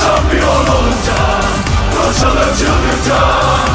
Şampiyon olunca Koşalım çılgınca